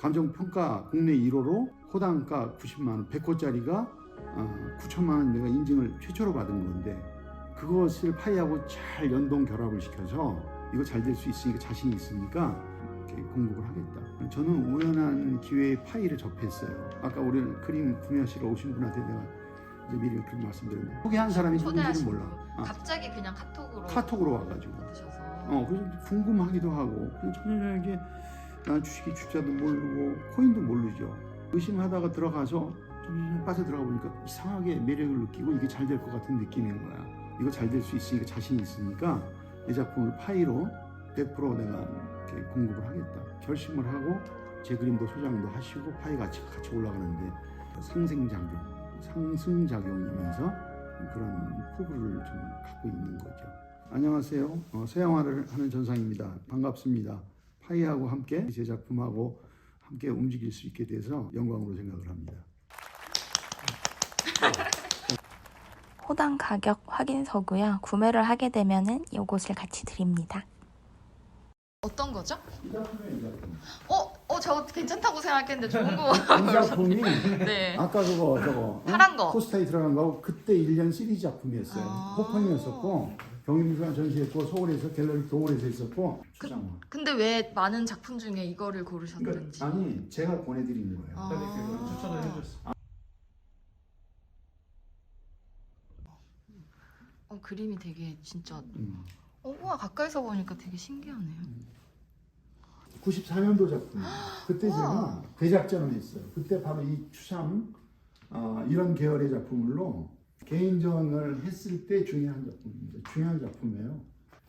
감정평가 국내 1호로 호당가 90만 원, 100호짜리가 어, 9천만 원 내가 인증을 최초로 받은 건데 그것을 파이하고 잘 연동 결합을 시켜서 이거 잘 될 수 있으니까 자신이 있으니까 이렇게 공급을 하겠다. 저는 우연한 기회에 파이를 접했어요. 아까 우리 그림 구매하시러 오신 분한테 내가 이제 미리 그렇게 말씀드렸는데 소개한 사람이 누군지는 몰라. 분. 아, 갑자기 그냥 카톡으로 카톡으로 와가지고. 받으셔서 어, 그래서 궁금하기도 하고 그냥 전혀 난 주식이 주자도 모르고 코인도 모르죠. 의심하다가 들어가서 좀 빠져 들어가 보니까 이상하게 매력을 느끼고 이게 잘 될 것 같은 느낌인 거야. 이거 잘 될 수 있으니까 자신이 있으니까 이 작품을 파이로 100% 내가 이렇게 공급을 하겠다. 결심을 하고 제 그림도 소장도 하시고 파이 같이 같이 올라가는데 상생작용, 상승작용이면서 그런 포부를 좀 갖고 있는 거죠. 안녕하세요. 어, 서양화를 하는 전상입니다. 반갑습니다. 파이하고 함께 제 작품하고 함께 움직일 수 있게 돼서 영광으로 생각을 합니다. 호당 가격 확인서고요. 구매를 하게 되면은 요것을 같이 드립니다. 어떤 거죠? 이 작품이 이 작품. 어, 어, 저 괜찮다고 생각했는데 좋은 거. 이 작품이 네. 아까 그거 저거 파란 거. 포스터에 들어간 거하고 그때 1년 시리즈 작품이었어요. 아. 호판이었었고 경인미술관 전시했고 서울에서 갤러리 도울에서 했었고 그- 추상화. 근데 왜 많은 작품 중에 이거를 그러니까 고르셨는지. 아니 제가 보내드린 거예요. 아. 추천을 해줬어. 어, 그림이 되게 진짜. 음. 어, 우와 가까이서 보니까 되게 신기하네요. 94년도 작품. 그때 우와. 제가 대작전을 했어요. 그때 바로 이 추상 어, 이런 계열의 작품으로 개인전을 했을 때 중요한 작품입니다. 중요한 작품이에요.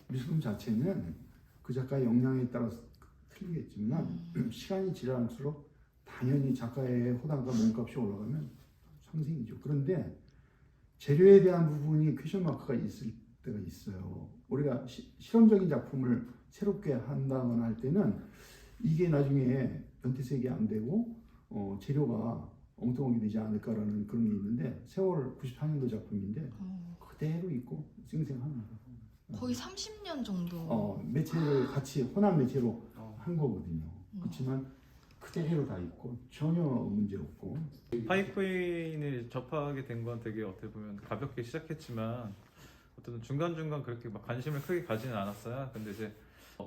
미술품 자체는 그 작가의 역량에 따라서 틀리겠지만 시간이 지날수록 당연히 작가의 호당과 몸값이 올라가면 상승이죠. 그런데 재료에 대한 부분이 퀘션 마크가 있을 때가 있어요. 우리가 시- 실험적인 작품을 새롭게 한다거나 할 때는 이게 나중에 변태색이 안 되고 어, 재료가 엉뚱하게 되지 않을까라는 그런 게 있는데 세월 94년도 작품인데 어, 그대로 있고 쌩쌩합니다. 거의 30년 정도. 어, 매체를 같이 혼합 매체로 어. 한 거거든요. 음. 그렇지만 그대로 다 있고 전혀 문제 없고 파이코인을 접하게 된 건 되게 어떻게 보면 가볍게 시작했지만 어떤 중간 중간 그렇게 막 관심을 크게 가지는 않았어요. 근데 이제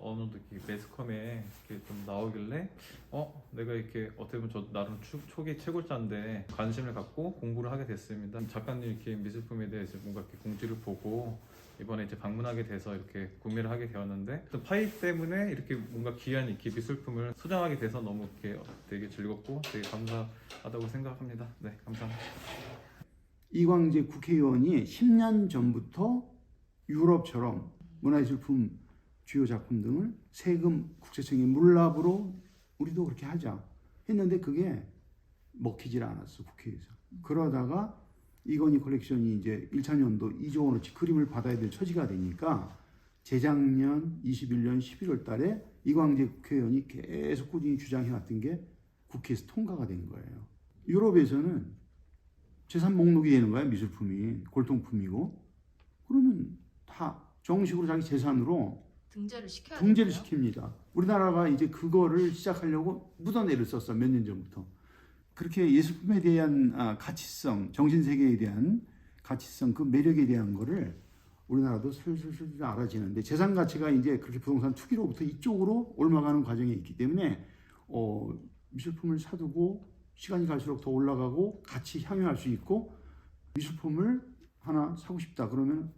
어느 정도 이렇게 매스컴에 이렇게 좀 나오길래 어 내가 이렇게 어떻게 보면 저 나름 초, 초기 채굴자인데 관심을 갖고 공부를 하게 됐습니다. 작가님 이렇게 미술품에 대해서 뭔가 이렇게 공지를 보고 이번에 이제 방문하게 돼서 이렇게 구매를 하게 되었는데 또 파이 때문에 이렇게 뭔가 귀한 이렇게 미술품을 소장하게 돼서 너무 이렇게 되게 즐겁고 되게 감사하다고 생각합니다. 네, 감사합니다. 이광재 국회의원이 10년 전부터 유럽처럼 문화예술품 주요 작품 등을 세금 국세청의 물납으로 우리도 그렇게 하자 했는데 그게 먹히질 않았어 국회에서. 그러다가 이건희 컬렉션이 이제 1차 년도 2조 원어치 그림을 받아야 될 처지가 되니까 재작년 21년 11월 달에 이광재 국회의원이 계속 꾸준히 주장해왔던 게 국회에서 통과가 된 거예요. 유럽에서는 재산 목록이 되는 거야 미술품이. 골동품이고. 그러면 다 정식으로 자기 재산으로 등재를 시켜야 등재를 되나요? 시킵니다. 우리나라가 이제 그거를 시작하려고 묻어내를 썼어 몇 년 전부터. 그렇게 예술품에 대한 아, 가치성, 정신 세계에 대한 가치성, 그 매력에 대한 거를 우리나라도 슬슬슬 알아지는데 재산 가치가 이제 그렇게 부동산 투기로부터 이쪽으로 옮아가는 과정에 있기 때문에 어, 미술품을 사두고 시간이 갈수록 더 올라가고 같이 향유할 수 있고 미술품을 하나 사고 싶다 그러면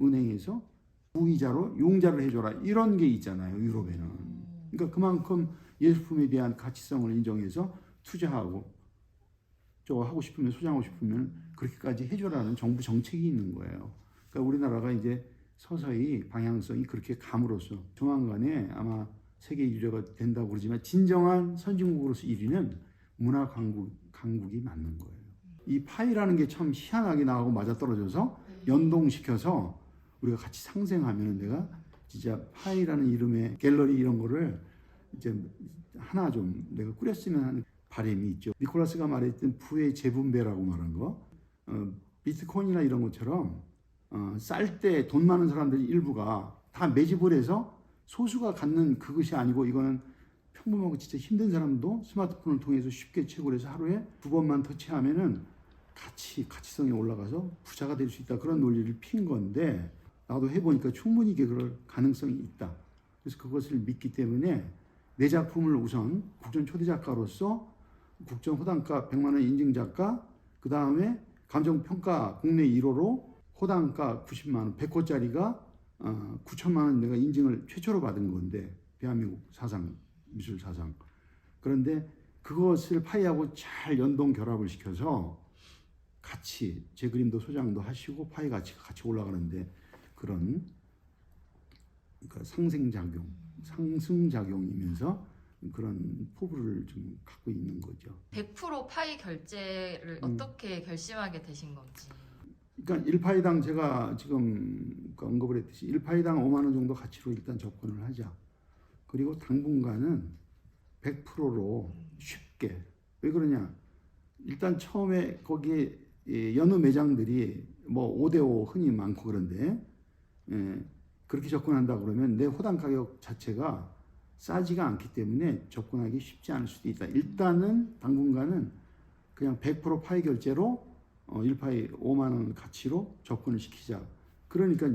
은행에서 무이자로 용자를 해줘라 이런 게 있잖아요 유럽에는 음. 그러니까 그만큼 예술품에 대한 가치성을 인정해서 투자하고 저거 하고 싶으면 소장하고 싶으면 그렇게까지 해줘라는 정부 정책이 있는 거예요 그러니까 우리나라가 이제 서서히 방향성이 그렇게 감으로써 조만간에 아마 세계 1위가 된다고 그러지만 진정한 선진국으로서 1위는 문화 강국, 강국이 맞는 거예요 이 파이라는 게 참 희한하게 나하고 맞아떨어져서 네. 연동시켜서 우리가 같이 상생하면 내가 진짜 파이라는 이름의 갤러리 이런 거를 이제 하나 좀 내가 꾸렸으면 하는 바람이 있죠. 니콜라스가 말했던 부의 재분배라고 말한 거, 어, 비트코인이나 이런 것처럼 어, 쌀 때 돈 많은 사람들 일부가 다 매집을 해서 소수가 갖는 그것이 아니고 이거는 평범하고 진짜 힘든 사람도 스마트폰을 통해서 쉽게 채굴 해서 하루에 두 번만 터치하면은 같이 가치성이 올라가서 부자가 될 수 있다 그런 논리를 핀 건데 나도 해보니까 충분히 이게 그럴 가능성이 있다. 그래서 그것을 믿기 때문에 내 작품을 우선 국전 초대 작가로서 국전 호당가 100만 원 인증 작가 그 다음에 감정 평가 국내 1호로 호당가 90만 원 100호짜리가 어, 9천만 원 내가 인증을 최초로 받은 건데 대한민국 사상 미술 사상 그런데 그것을 파이하고 잘 연동 결합을 시켜서 같이 제 그림도 소장도 하시고 파이 가치가 같이 올라가는데 그런 그러니까 상생작용, 상승작용이면서 그런 포부를 좀 갖고 있는 거죠. 100% 파이 결제를 음. 어떻게 결심하게 되신 건지. 그러니까 1파이당 제가 지금 그 언급을 했듯이 1파이당 5만 원 정도 가치로 일단 접근을 하자. 그리고 당분간은 100%로 쉽게. 왜 그러냐? 일단 처음에 거기에 이 여느 매장들이 뭐 5대5 흔히 많고 그런데 예, 그렇게 접근한다 그러면 내 호당 가격 자체가 싸지가 않기 때문에 접근하기 쉽지 않을 수도 있다. 일단은 당분간은 그냥 100% 파이 결제로 어, 1파이 5만 원 가치로 접근을 시키자. 그러니까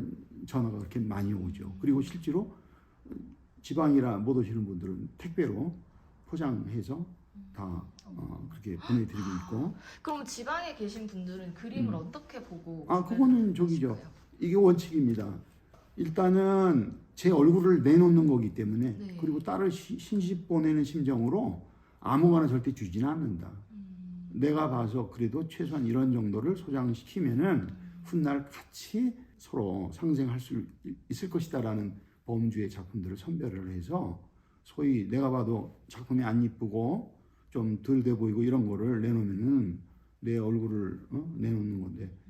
전화가 그렇게 많이 오죠. 그리고 실제로 지방이라 못 오시는 분들은 택배로 포장해서 다 어, 그렇게 보내드리고 있고 그럼 지방에 계신 분들은 그림을 음. 어떻게 보고? 아, 그거는 저기죠. 하실까요? 이게 원칙입니다. 일단은 제 얼굴을 내놓는 거기 때문에 네. 그리고 딸을 시- 신식 보내는 심정으로 아무거나 절대 주지는 않는다. 음. 내가 봐서 그래도 최소한 이런 정도를 소장시키면은 훗날 같이 서로 상생할 수 있을 것이다라는 범주의 작품들을 선별을 해서 소위 내가 봐도 작품이 안 이쁘고 좀 덜 돼 보이고 이런 거를 내놓으면은 내 얼굴을 어? 내놓는 건데 예,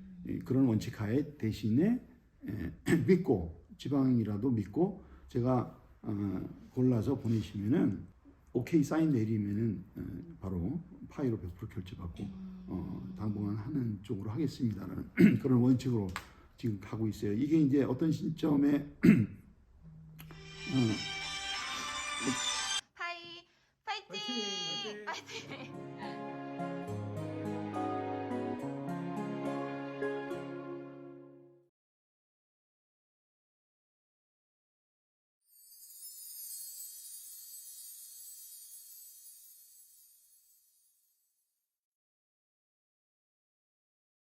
그런 원칙 하에 대신에 예, 믿고 지방이라도 믿고 제가 어, 골라서 보내시면은 오케이 사인 내리면은 어, 바로 파이로 100% 결제받고 어, 당분간 하는 쪽으로 하겠습니다라는 그런 원칙으로 지금 가고 있어요. 이게 이제 어떤 시점에 어,